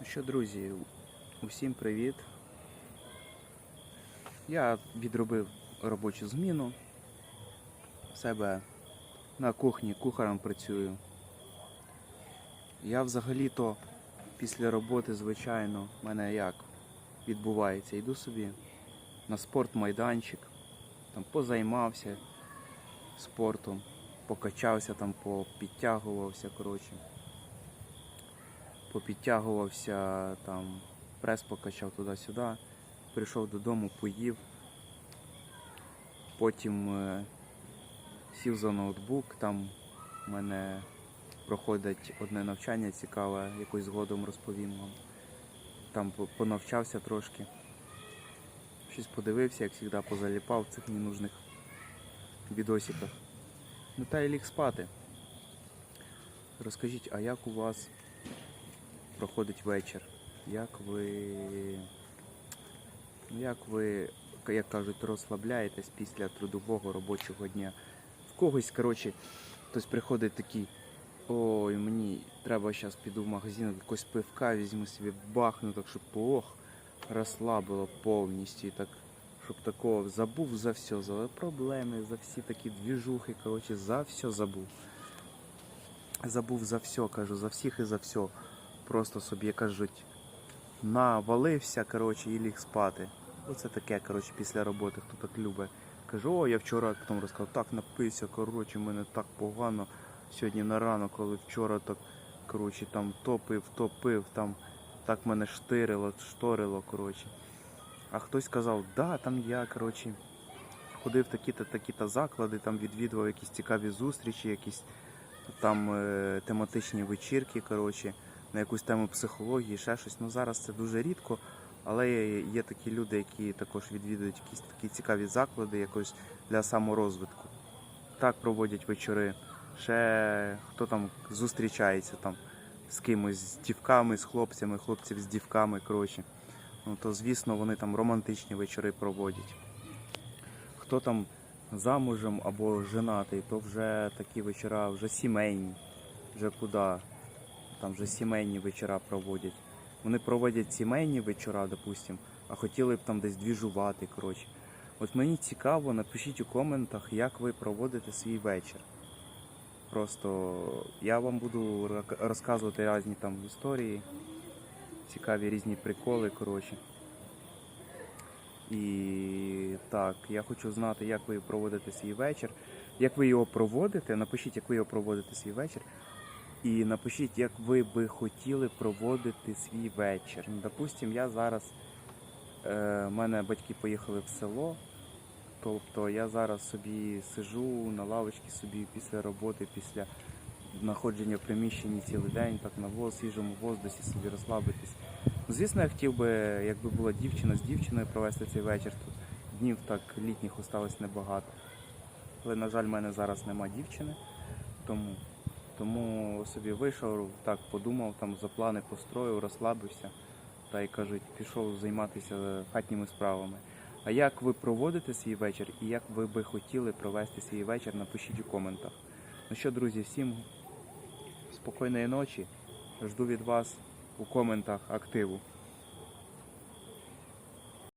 Ну що, друзі, усім привіт. Я відробив робочу зміну. В себе на кухні кухарем працюю. Я взагалі-то після роботи, звичайно, в мене як відбувається. Йду собі на спортмайданчик, там позаймався спортом, покачався там, попідтягувався, коротше попідтягувався, там прес покачав туди-сюди, прийшов додому, поїв. Потім е, сів за ноутбук, там в мене проходить одне навчання цікаве, якось згодом розповім вам. Там понавчався трошки. Щось подивився, як завжди, позаліпав в цих ненужних відосиках. Ну та й ліг спати. Розкажіть, а як у вас проходить вечір. Як ви, як ви, як кажуть, розслабляєтесь після трудового робочого дня? В когось, коротше, хтось приходить такий, ой, мені треба зараз піду в магазин, якось пивка візьму собі бахну, так щоб ох, розслабило повністю. Так, щоб такого забув за все, за проблеми, за всі такі двіжухи, коротше, за все забув. Забув за все, кажу, за всіх і за все просто собі кажуть, навалився, коротше, і ліг спати. Оце таке, коротше, після роботи, хто так любить. Кажу, о, я вчора потім розказав, так напився, коротше, мене так погано сьогодні на ранок, коли вчора так, коротше, там топив, топив, там так мене штирило, шторило, коротше. А хтось сказав, да, там я, коротше, ходив в такі-то, такі-то заклади, там відвідував якісь цікаві зустрічі, якісь там е, тематичні вечірки, коротше на якусь тему психології, ще щось. Ну зараз це дуже рідко, але є, такі люди, які також відвідують якісь такі цікаві заклади якось для саморозвитку. Так проводять вечори. Ще хто там зустрічається там з кимось, з дівками, з хлопцями, хлопців з дівками, коротше. Ну то звісно вони там романтичні вечори проводять. Хто там замужем або женатий, то вже такі вечора, вже сімейні, вже куди там вже сімейні вечора проводять. Вони проводять сімейні вечора, допустим, а хотіли б там десь двіжувати. Коротше. От мені цікаво, напишіть у коментах, як ви проводите свій вечір. Просто я вам буду розказувати різні там історії, цікаві різні приколи, коротше. І так, я хочу знати, як ви проводите свій вечір. Як ви його проводите, напишіть, як ви його проводите свій вечір. І напишіть, як ви би хотіли проводити свій вечір. Ну, Допустим, я зараз, е, мене батьки поїхали в село, тобто я зараз собі сижу на лавочці собі після роботи, після знаходження в приміщенні цілий день, так на свіжому воздусі собі розслабитись. Ну, звісно, я хотів би, якби була дівчина з дівчиною провести цей вечір. Тут днів так літніх осталось небагато. Але, на жаль, в мене зараз нема дівчини, тому. Тому собі вийшов, так подумав, там за плани построїв, розслабився та й кажуть, пішов займатися хатніми справами. А як ви проводите свій вечір і як ви би хотіли провести свій вечір, напишіть у коментах. Ну що, друзі, всім спокійної ночі. Жду від вас у коментах активу.